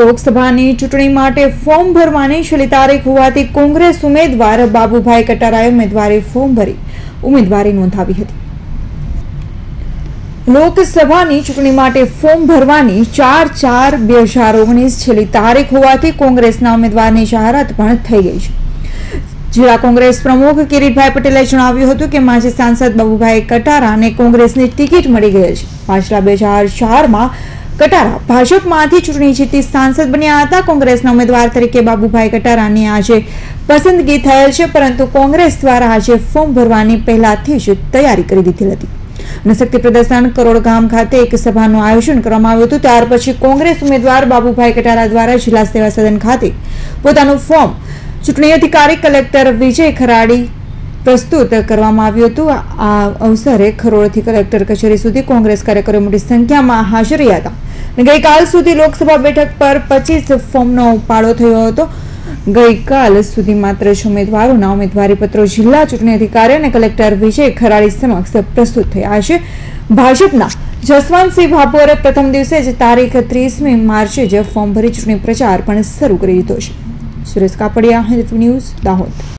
લોકસભાની ચૂંટણી માટે ફોર્મ ભરવાની છેલ્લી તારીખ હોવાથી કોંગ્રેસ ઉમેદવાર બાબુભાઈ કટારાએ ઉમેદવારી ફોર્મ ભરી ઉમેદવારી નોંધાવી હતી. લોકસભાની ચૂંટણી માટે ફોર્મ ભરવાની ચાર ચાર બે હજાર ઓગણીસ છેલ્લી તારીખ હોવાથી કોંગ્રેસના ઉમેદવારની જાહેરાત પણ થઈ ગઈ છે. જિલ્લા કોંગ્રેસ પ્રમુખ કિરીટભાઈ પટેલે જણાવ્યું હતું કે માજી સાંસદ બાબુભાઈ કટારાને કોંગ્રેસની ટિકિટ મળી ગઈ છે. પાછલા બે હજાર ચારમાં કટારા. ભાજપમાંથી ચૂંટણી જીતી સાંસદ બન્યા હતા. કોંગ્રેસના ઉમેદવાર તરીકે બાબુભાઈ કટારાની આજે પસંદગી થયેલ છે, પરંતુ કોંગ્રેસ દ્વારા આજે ફોર્મ ભરવાની પહેલાથી જ તૈયારી કરી દીધી હતી. અને શક્તિ પ્રદર્શન કરોડ ગામ ખાતે એક સભાનું આયોજન કરવામાં આવ્યું હતું. ત્યાર પછી કોંગ્રેસ ઉમેદવાર બાબુભાઈ કટારા દ્વારા જિલ્લા સેવા સદન ખાતે પોતાનું ફોર્મ ચૂંટણી અધિકારી કલેક્ટર વિજય ખરાડી પ્રસ્તુત કરવામાં આવ્યું હતું. આ અવસરે ખરોડથી કલેક્ટર કચેરી સુધી કોંગ્રેસ કાર્યકરો મોટી સંખ્યામાં હાજર હતા. ગઈકાલ સુધી લોકસભા બેઠક પર પચીસ ફોર્મનો ઉપાડો થયો હતો. ગઈકાલ સુધી માત્ર જ ઉમેદવારોના ઉમેદવારી પત્રો જિલ્લા ચૂંટણી અધિકારી અને કલેક્ટર વિજય ખરાડી સમક્ષ પ્રસ્તુત થયા છે. ભાજપના જસવંતસિંહ ભાભોરે પ્રથમ દિવસે જ તારીખ ત્રીસમી માર્ચે જ ફોર્મ ભરી ચૂંટણી પ્રચાર પણ શરૂ કરી દીધો છે. સુરેશ કાપડિયા ન્યૂઝ, દાહોદ.